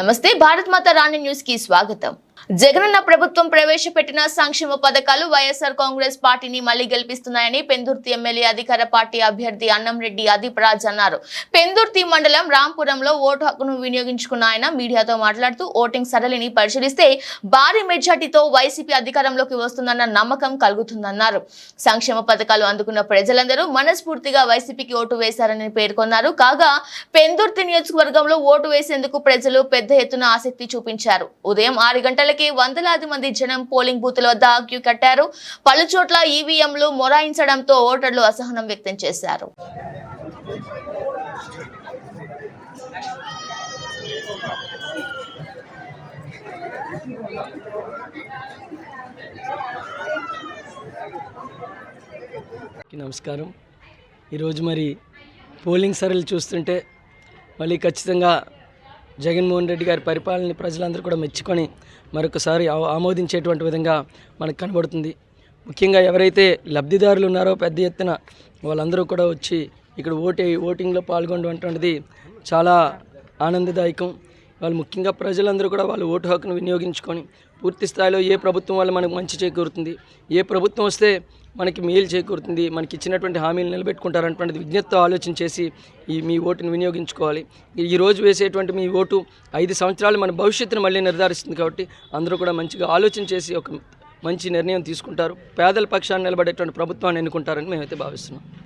నమస్తే భారత్ మాత రాణి న్యూస్కి స్వాగతం. జగనన్న ప్రభుత్వం ప్రవేశపెట్టిన సంక్షేమ పథకాలు వైఎస్ఆర్ కాంగ్రెస్ పార్టీని మళ్ళీ గెలిపిస్తున్నాయని పెందుర్తి ఎమ్మెల్యే అధికార పార్టీ అభ్యర్థి అన్నంరెడ్డి అదీప్ అన్నారు. పెందుర్తి మండలం రాంపురంలో ఓటు హక్కును వినియోగించుకున్న ఆయన మీడియాతో మాట్లాడుతూ ఓటింగ్ సరళిని పరిశీలిస్తే భారీ మెజార్టీతో వైసీపీ అధికారంలోకి వస్తుందన్న నమ్మకం కలుగుతుందన్నారు. సంక్షేమ పథకాలు అందుకున్న ప్రజలందరూ మనస్ఫూర్తిగా వైసీపీకి ఓటు వేశారని పేర్కొన్నారు. కాగా పెందుర్తి నియోజకవర్గంలో ఓటు వేసేందుకు ప్రజలు పెద్ద ఎత్తున ఆసక్తి చూపించారు. ఉదయం ఆరు గంటలకి వందలాది మంది జనం పోలింగ్ బూత్ వద్ద క్యూ కట్టారు. పలు చోట్ల ఈవీఎంలు మొరాయించడంతో ఓటర్లు అసహనం వ్యక్తం చేశారు. నమస్కారం. ఈరోజు మరి పోలింగ్ సరళి చూస్తుంటే మళ్ళీ ఖచ్చితంగా జగన్మోహన్ రెడ్డి గారి పరిపాలనని ప్రజలందరూ కూడా మెచ్చుకొని మరొకసారి ఆ- ఆమోదించేటువంటి విధంగా మనకు కనబడుతుంది. ముఖ్యంగా ఎవరైతే లబ్ధిదారులు ఉన్నారో పెద్ద ఎత్తున వాళ్ళందరూ కూడా వచ్చి ఇక్కడ ఓటే ఓటింగ్లో పాల్గొనటువంటిది చాలా ఆనందదాయకం. వాళ్ళు ముఖ్యంగా ప్రజలందరూ కూడా వాళ్ళు ఓటు హక్కును వినియోగించుకొని పూర్తి స్థాయిలో ఏ ప్రభుత్వం వల్ల మనకు మంచి చేకూరుతుంది ఏ ప్రభుత్వం వస్తే మనకి మేలు చేకూరుతుంది మనకి ఇచ్చినటువంటి హామీలు నిలబెట్టుకుంటారన్నటువంటిది విజ్ఞతతో ఆలోచన చేసి ఈ మీ ఓటుని వినియోగించుకోవాలి. ఈ- రోజు వేసేటువంటి మీ ఓటు ఐదు సంవత్సరాలు మన భవిష్యత్తును మళ్ళీ నిర్ధారిస్తుంది కాబట్టి అందరూ కూడా మంచిగా ఆలోచన చేసి ఒక మంచి నిర్ణయం తీసుకుంటారు. పేదల పక్షాన్ని నిలబడేటువంటి ప్రభుత్వాన్ని ఎన్నుకుంటారని మేమైతే భావిస్తున్నాం.